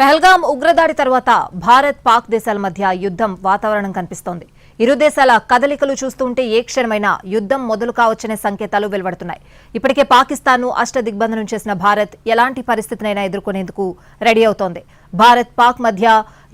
పెహల్గాం ఉగ్రదాడి తర్వాత భారత్ పాక్ దేశాల మధ్య యుద్ధం వాతావరణం కనిపిస్తోంది. ఇరు దేశాల కదలికలు చూస్తుంటే ఏ క్షణమైనా యుద్ధం మొదలు కావచ్చనే సంకేతాలు వెలువడుతున్నాయి. ఇప్పటికే పాకిస్తాన్ను అష్టదిగ్బంధనం చేసిన భారత్ ఎలాంటి పరిస్థితినైనా ఎదుర్కొనేందుకు రెడీ అవుతోంది. భారత్ పాక్ మధ్య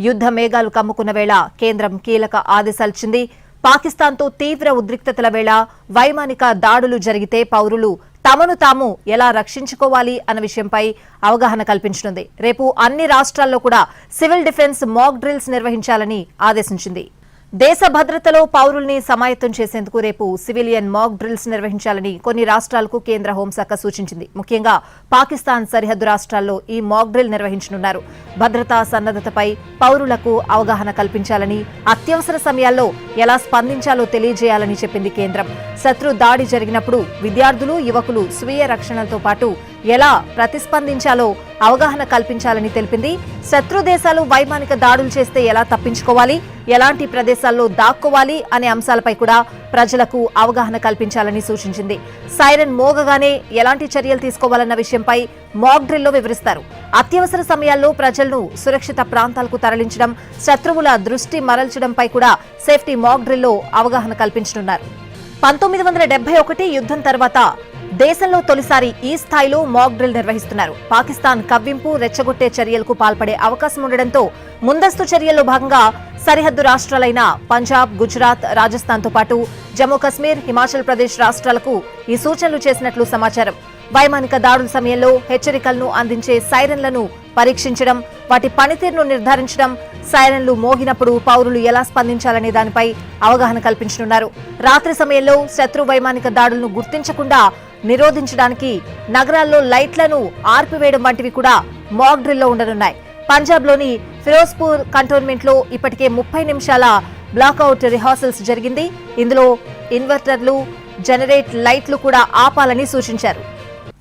యుద్ధ మేఘాలు కమ్ముకున్న వేళ కేంద్రం కీలక ఆదేశాలిచ్చింది. పాకిస్తాన్తో తీవ్ర ఉద్రిక్తతల వేళ వైమానిక దాడులు జరిగితే పౌరులు తమను తాము ఎలా రక్షించుకోవాలి అన్న విషయంపై అవగాహన కల్పించనుంది. రేపు అన్ని రాష్ట్రాల్లో కూడా సివిల్ డిఫెన్స్ మాక్ డ్రిల్స్ నిర్వహించాలని ఆదేశించింది. దేశ భద్రతలో పౌరుల్ని సమాయత్తం చేసేందుకు రేపు సివిలియన్ మాక్ డ్రిల్స్ నిర్వహించాలని కొన్ని రాష్ట్రాలకు కేంద్ర హోంశాఖ సూచించింది. ముఖ్యంగా పాకిస్తాన్ సరిహద్దు రాష్ట్రాల్లో ఈ మాక్ డ్రిల్ నిర్వహించనున్నారు. భద్రతా సన్నద్ధతపై పౌరులకు అవగాహన కల్పించాలని అత్యవసర సమయాల్లో ఎలా స్పందించాలో తెలియజేయాలని చెప్పింది కేంద్రం. శత్రు దాడి జరిగినప్పుడు విద్యార్థులు యువకులు స్వీయ రక్షణలతో పాటు ఎలా ప్రతిస్పందించాలో అవగాహన కల్పించాలని తెలిపింది. శత్రు దేశాలు వైమానిక దాడులు చేస్తే ఎలా తప్పించుకోవాలి? ఎలాంటి ప్రదేశాల్లో దాక్కోవాలి అనే అంశాలపై కూడా ప్రజలకు అవగాహన కల్పించాలని సూచించింది. సైరన్ మోగగానే ఎలాంటి చర్యలు తీసుకోవాలన్న విషయంపై మాక్ డ్రిల్లో వివరిస్తారు. అత్యవసర సమయాల్లో ప్రజలను సురక్షిత ప్రాంతాలకు తరలించడం శత్రువుల దృష్టి మరల్చడంపై కూడా సేఫ్టీ మాక్ డ్రిల్లో అవగాహన కల్పించనున్నారు. పంతొమ్మిది వందల డెబ్బై ఒకటి యుద్ధం తర్వాత దేశంలో తొలిసారి ఈ స్థాయిలో మాక్ డ్రిల్ నిర్వహిస్తున్నారు. పాకిస్తాన్ కవ్వింపు రెచ్చగొట్టే చర్యలకు పాల్పడే అవకాశం ఉండడంతో ముందస్తు చర్యల్లో భాగంగా సరిహద్దు రాష్ట్రాలైన పంజాబ్ గుజరాత్ రాజస్థాన్తో పాటు జమ్మూ కశ్మీర్ హిమాచల్ ప్రదేశ్ రాష్ట్రాలకు ఈ సూచనలు చేసినట్లు సమాచారం. వైమానిక దాడుల సమయంలో హెచ్చరికలను అందించే సైరన్లను పరీక్షించడం వాటి పనితీరును నిర్ధారించడం సైరన్లు మోగినప్పుడు పౌరులు ఎలా స్పందించాలనే దానిపై అవగాహన కల్పించనున్నారు. రాత్రి సమయంలో శత్రు వైమానిక దాడులను గుర్తించకుండా నిరోధించడానికి నగరాల్లో లైట్లను ఆర్పివేయడం వంటివి కూడా మాక్ డ్రిల్లో ఉండనున్నాయి. పంజాబ్లోని ఫిరోజ్పూర్ కంటోన్మెంట్లో ఇప్పటికే ముప్పై నిమిషాల బ్లాక్అవుట్ రిహార్సల్స్ జరిగింది. ఇందులో ఇన్వర్టర్లు జనరేట్ లైట్లు కూడా ఆపాలని సూచించారు.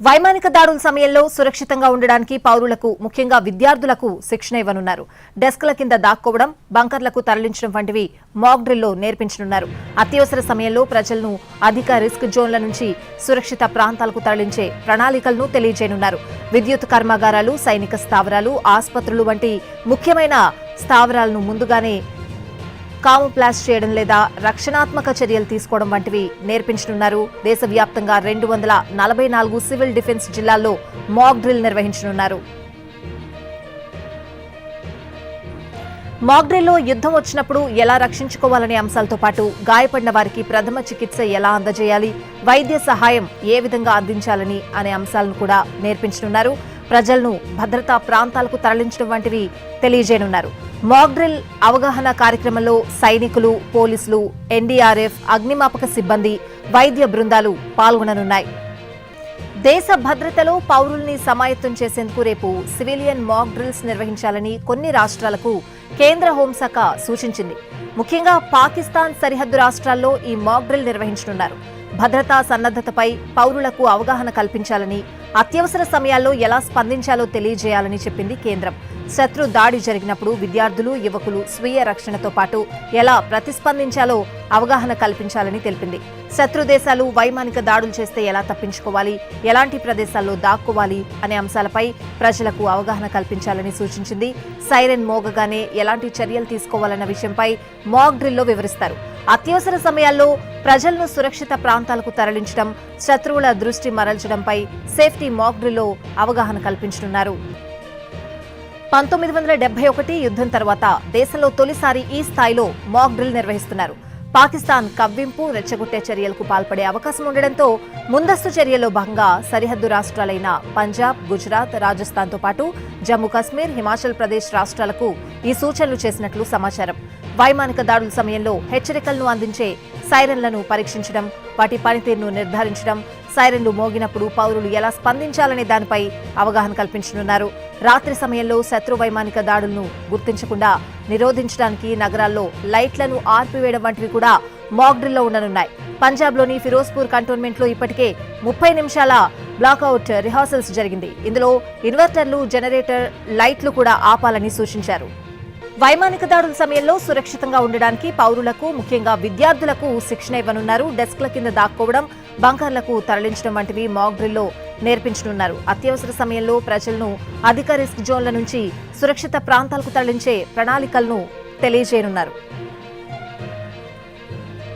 వైమానిక దాడుల సమయంలో సురక్షితంగా ఉండడానికి పౌరులకు ముఖ్యంగా విద్యార్థులకు శిక్షణ ఇవ్వనున్నారు. డెస్క్ల కింద దాక్కోవడం బంకర్లకు తరలించడం వంటివి మాక్ డ్రిల్లో నేర్పించనున్నారు. అత్యవసర సమయంలో ప్రజలను అధిక రిస్క్ జోన్ల నుంచి సురక్షిత ప్రాంతాలకు తరలించే ప్రణాళికలను తెలియజేయనున్నారు. విద్యుత్ కర్మాగారాలు సైనిక స్థావరాలు ఆసుపత్రులు వంటి ముఖ్యమైన స్థావరాలను ముందుగానే కాముప్లాస్ చేయడం లేదా రక్షణాత్మక చర్యలు తీసుకోవడం వంటివి నేర్పించనున్నారు. దేశవ్యాప్తంగా రెండు వందల నలభై నాలుగు సివిల్ డిఫెన్స్ జిల్లాల్లో మాక్ డ్రిల్ నిర్వహించనున్నారు. మాక్ డ్రిల్లో యుద్ధం వచ్చినప్పుడు ఎలా రక్షించుకోవాలనే అంశాలతో పాటు గాయపడిన వారికి ప్రథమ చికిత్స ఎలా అందజేయాలి? వైద్య సహాయం ఏ విధంగా అందించాలని అనే అంశాలను కూడా నేర్పించనున్నారు. ప్రజలను భద్రతా ప్రాంతాలకు తరలించడం వంటివి తెలియజేయనున్నారు. మాక్డ్రిల్ అవగాహన కార్యక్రమంలో సైనికులు పోలీసులు ఎన్డీఆర్ఎఫ్ అగ్నిమాపక సిబ్బంది వైద్య బృందాలు పాల్గొననున్నాయి. దేశ భద్రతలో పౌరుల్ని సమాయత్తం చేసేందుకు రేపు సివిలియన్ మాక్ డ్రిల్స్ నిర్వహించాలని కొన్ని రాష్ట్రాలకు కేంద్ర హోంశాఖ సూచించింది. ముఖ్యంగా పాకిస్తాన్ సరిహద్దు రాష్ట్రాల్లో ఈ మాక్ డ్రిల్ నిర్వహించనున్నారు. భద్రతా సన్నద్ధతపై పౌరులకు అవగాహన కల్పించాలని అత్యవసర సమయాల్లో ఎలా స్పందించాలో తెలియజేయాలని చెప్పింది కేంద్రం. శత్రు దాడి జరిగినప్పుడు విద్యార్థులు యువకులు స్వీయ రక్షణతో పాటు ఎలా ప్రతిస్పందించాలో అవగాహన కల్పించాలని తెలిపింది. శత్రు దేశాలు వైమానిక దాడులు చేస్తే ఎలా తప్పించుకోవాలి ఎలాంటి ప్రదేశాల్లో దాక్కోవాలి అనే అంశాలపై ప్రజలకు అవగాహన కల్పించాలని సూచించింది. సైరన్ మోగగానే ఎలాంటి చర్యలు తీసుకోవాలన్న విషయంపై మాక్ డ్రిల్లో వివరిస్తారు. అత్యవసర సమయాల్లో ప్రజలను సురక్షిత ప్రాంతాలకు తరలించడం శత్రువుల దృష్టి మరల్చడంపై సేఫ్టీ మాక్డ్రిల్లో అవగాహన కల్పించనున్నారు. పంతొమ్మిది వందల డెబ్బై ఒకటి యుద్ధం తర్వాత దేశంలో తొలిసారి ఈ స్థాయిలో మాక్ డ్రిల్ నిర్వహిస్తున్నారు. పాకిస్తాన్ కవ్వింపు రెచ్చగొట్టే చర్యలకు పాల్పడే అవకాశం ఉండడంతో ముందస్తు చర్యల్లో భాగంగా సరిహద్దు రాష్ట్రాలైన పంజాబ్ గుజరాత్ రాజస్థాన్తో పాటు జమ్మూ కశ్మీర్ హిమాచల్ ప్రదేశ్ రాష్ట్రాలకు ఈ సూచనలు చేసినట్లు సమాచారం. వైమానిక దాడుల సమయంలో హెచ్చరికలను అందించే సైరన్లను పరీక్షించడం వాటి పనితీరును నిర్ధారించడం సైరన్లు మోగినప్పుడు పౌరులు ఎలా స్పందించాలనే దానిపై అవగాహన కల్పించనున్నారు. రాత్రి సమయంలో శత్రు వైమానిక దాడులను గుర్తించకుండా నిరోధించడానికి నగరాల్లో లైట్లను ఆర్పివేయడం వంటివి కూడా మాగ్డ్రిల్లో ఉండనున్నాయి. పంజాబ్లోని ఫిరోజ్పూర్ కంటోన్మెంట్లో ఇప్పటికే ముప్పై నిమిషాల బ్లాక్అవుట్ రిహార్సల్స్ జరిగింది. ఇందులో ఇన్వర్టర్లు జనరేటర్ లైట్లు కూడా ఆపాలని సూచించారు. వైమానిక దాడుల సమయంలో సురక్షితంగా ఉండడానికి పౌరులకు ముఖ్యంగా విద్యార్థులకు శిక్షణ ఇవ్వనున్నారు. డెస్క్ల కింద దాక్కోవడం బంకర్లకు తరలించడం వంటివి మాక్ డ్రిల్లో నేర్పించనున్నారు. అత్యవసర సమయంలో ప్రజలను అధిక రిస్క్ జోన్ల నుంచి సురక్షిత ప్రాంతాలకు తరలించే ప్రణాళికలను తెలియజేయనున్నారు.